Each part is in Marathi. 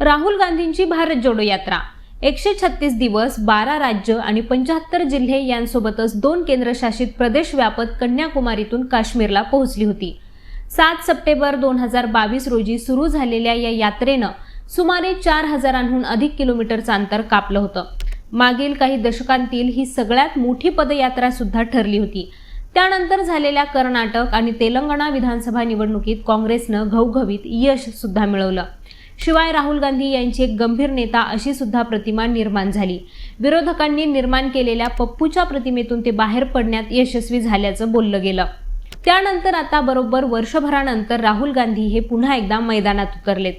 राहुल गांधींची भारत जोडो यात्रा. एकशे छत्तीस दिवस बारा राज्य आणि पंच्याहत्तर जिल्हे यांसोबतच दोन केंद्रशासित प्रदेश व्यापत कन्याकुमारीतून काश्मीरला पोहोचली होती. सात सप्टेंबर दोन हजार बावीस रोजी सुरू झालेल्या या यात्रेनं सुमारे चार हजारांहून अधिक किलोमीटरचं अंतर कापलं होतं. मागील काही दशकांतील ही सगळ्यात मोठी पदयात्रा सुद्धा ठरली होती. त्यानंतर झालेल्या कर्नाटक आणि तेलंगणा विधानसभा निवडणुकीत काँग्रेसनं घवघवीत यश सुद्धा मिळवलं. शिवाय राहुल गांधी यांची एक गंभीर नेता अशी सुद्धा प्रतिमा निर्माण झाली. विरोधकांनी निर्माण केलेल्या पप्पूच्या प्रतिमेतून ते बाहेर पडण्यात यशस्वी झाल्याचं बोललं गेलं. त्यानंतर आता बरोबर वर्षभरानंतर राहुल गांधी हे पुन्हा एकदा मैदानात उतरलेत.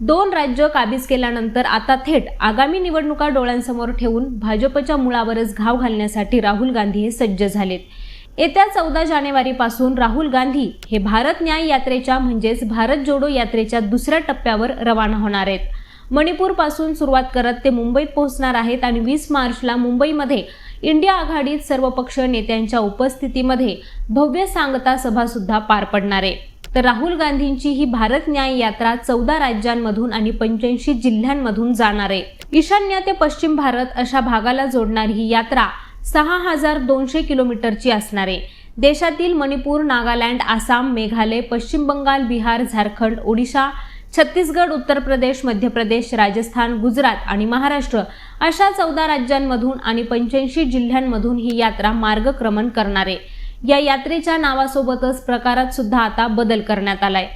दोन राज्य काबीज केल्यानंतर आता थेट आगामी निवडणुका डोळ्यांसमोर ठेवून भाजपच्या मुळावरच घाव घालण्यासाठी राहुल गांधी हे सज्ज झालेत. येत्या चौदा जानेवारीपासून राहुल गांधी हे भारत न्याय यात्रेच्या म्हणजेच भारत जोडो यात्रेच्या दुसऱ्या टप्प्यावर रवाना होणार आहेत. मणिपूरपासून सुरुवात करत ते मुंबईत पोहोचणार आहेत आणि वीस मार्चला मुंबईमध्ये इंडिया आघाडीत सर्वपक्ष नेत्यांच्या उपस्थितीमध्ये भव्य सांगता सभासुद्धा पार पडणार आहे. तर राहुल गांधींची ही भारत न्याय यात्रा चौदा राज्यांमधून आणि पंच्याऐंशी जिल्ह्यांमधून जाणार आहे. ईशान्य ते पश्चिम भारत अशा भागाला जोडणारी ही यात्रा सहा हजार दोनशे किलोमीटरची असणार. आहे देशातील मणिपूर नागालँड आसाम मेघालय पश्चिम बंगाल बिहार झारखंड ओडिशा छत्तीसगड उत्तर प्रदेश मध्य प्रदेश राजस्थान गुजरात आणि महाराष्ट्र अशा चौदा राज्यांमधून आणि पंच्याऐंशी जिल्ह्यांमधून ही यात्रा मार्गक्रमण करणार. आहे या यात्रेच्या नावासोबतच प्रकारात सुद्धा आता बदल करण्यात आलाय.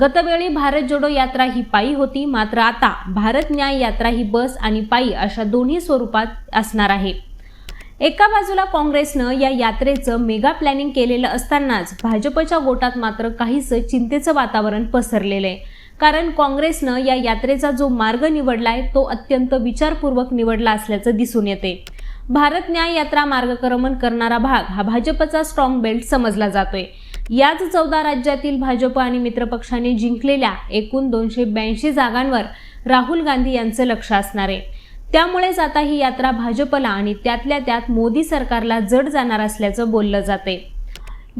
गतवेळी भारत जोडो यात्रा ही पायी होती मात्र आता भारत न्याय यात्रा ही बस आणि पायी अशा दोन्ही स्वरूपात असणार आहे. एका बाजूला काँग्रेसनं या यात्रेचं मेगा प्लॅनिंग केलेलं असतानाच भाजपच्या गोटात मात्र काहीसं चिंतेचं वातावरण पसरलेलं आहे. कारण काँग्रेसनं या यात्रेचा जो मार्ग निवडलाय तो अत्यंत विचारपूर्वक निवडला असल्याचं दिसून येते. भारत न्याय यात्रा मार्गक्रमण करणारा भाग हा भाजपचा स्ट्रॉंग बेल्ट समजला जातोय. याच चौदा राज्यातील भाजप आणि मित्रपक्षाने जिंकलेल्या एकूण दोनशे ब्याऐंशी जागांवर राहुल गांधी यांचं लक्ष असणार आहे. त्यामुळेच आता ही यात्रा भाजपला आणि त्यातल्या त्यात मोदी सरकारला जड जाणार असल्याचं बोललं जाते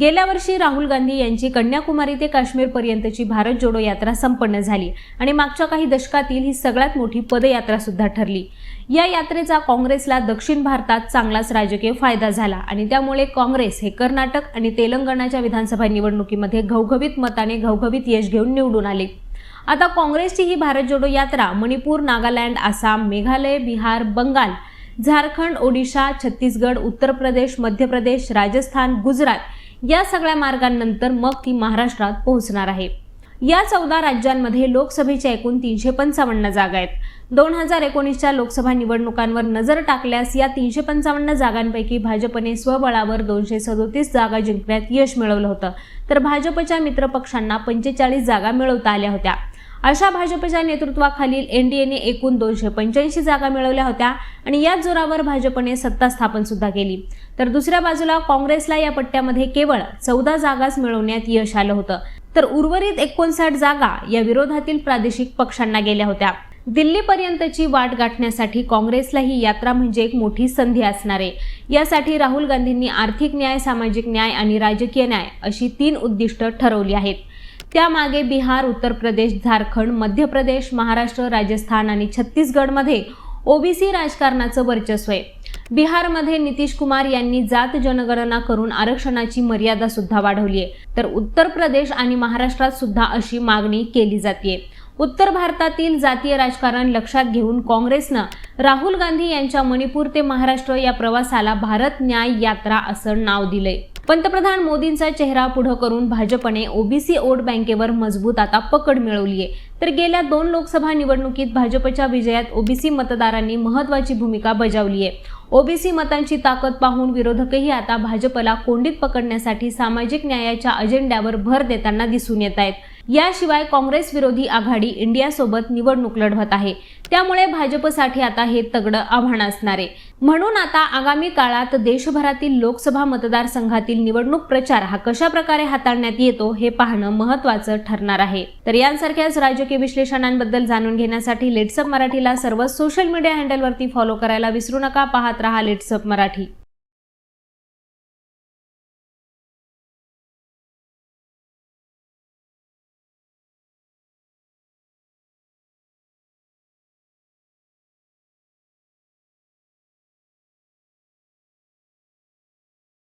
गेल्या वर्षी राहुल गांधी यांची कन्याकुमारी ते काश्मीर पर्यंतची भारत जोडो यात्रा संपन्न झाली आणि मागच्या काही दशकातील ही सगळ्यात मोठी पदयात्रा सुद्धा ठरली. या यात्रेचा काँग्रेसला दक्षिण भारतात चांगलाच राजकीय फायदा झाला आणि त्यामुळे काँग्रेस हे कर्नाटक आणि तेलंगणाच्या विधानसभा निवडणुकीमध्ये घवघवीत मताने घवघवीत यश घेऊन निवडून आले. आता काँग्रेसची ही भारत जोडो यात्रा मणिपूर नागालँड आसाम मेघालय बिहार बंगाल झारखंड ओडिशा छत्तीसगड उत्तर प्रदेश मध्य प्रदेश राजस्थान गुजरात या सगळ्या मार्गांनंतर मग ती महाराष्ट्रात पोहोचणार आहे. या चौदा राज्यांमध्ये लोकसभेच्या एकूण तीनशे पंचावन्न जागा आहेत. दोन हजार एकोणीसच्या लोकसभा निवडणुकांवर नजर टाकल्यास या तीनशे पंचावन्न जागांपैकी भाजपने स्वबळावर दोनशे सदोतीस जागा जिंकण्यात यश मिळवलं होतं. तर भाजपच्या मित्रपक्षांना पंचेचाळीस जागा मिळवता आल्या होत्या. अशा भाजपच्या नेतृत्वाखालील एनडीएने एकूण दोनशे पंच्याऐंशी जागा मिळवल्या होत्या आणि याच जोरावर भाजपने सत्ता स्थापन सुद्धा केली. तर दुसऱ्या बाजूला काँग्रेसला या पट्ट्यामध्ये केवळ चौदा जागाच मिळवण्यात यश आलं होतं. तर उर्वरित एकोणसाठ जागा या विरोधातील प्रादेशिक पक्षांना गेल्या होत्या. दिल्लीपर्यंतची वाट गाठण्यासाठी काँग्रेसला ही यात्रा म्हणजे एक मोठी संधी असणार. आहे यासाठी राहुल गांधींनी आर्थिक न्याय सामाजिक न्याय आणि राजकीय न्याय अशी तीन उद्दिष्ट ठरवली आहेत. त्यामागे बिहार उत्तर प्रदेश झारखंड मध्य प्रदेश महाराष्ट्र राजस्थान आणि छत्तीसगडमध्ये ओबीसी राजकारणाचं वर्चस्व आहे. बिहारमध्ये नितीश कुमार यांनी जात जनगणना करून आरक्षणाची मर्यादा सुद्धा वाढवली आहे. तर उत्तर प्रदेश आणि महाराष्ट्रात सुद्धा अशी मागणी केली जाते उत्तर भारतातील जातीय राजकारण लक्षात घेऊन काँग्रेसनं राहुल गांधी यांच्या मणिपूर ते महाराष्ट्र या प्रवासाला भारत न्याय यात्रा असं नाव दिलंय. पंतप्रधान मोदींचा चेहरा पुढं करून भाजपने ओबीसी वोट बँकेवर मजबूत आता पकड मिळवली आहे तर गेल्या दोन लोकसभा निवडणुकीत भाजपच्या विजयात ओबीसी मतदारांनी महत्वाची भूमिका बजावली आहे ओबीसी मतांची ताकद पाहून विरोधकही आता भाजपला कोंडीत पकडण्यासाठी सामाजिक न्यायाच्या अजेंड्यावर भर देताना दिसून येत आहेत. याशिवाय काँग्रेस विरोधी आघाडी इंडियासोबत निवडणूक लढवत आहे. त्यामुळे भाजपसाठी आता हे तगडं आव्हान असणार आहे. म्हणून आता आगामी काळात देशभरातील लोकसभा मतदारसंघातील निवडणूक प्रचार हा कशा प्रकारे हाताळण्यात येतो हे पाहणं महत्वाचं ठरणार आहे. तर यांसारख्याच राजकीय विश्लेषणांबद्दल जाणून घेण्यासाठी लेट्सअप मराठीला सर्व सोशल मीडिया हँडलवरती फॉलो करायला विसरू नका. पाहत रहा लेट्सअप मराठी.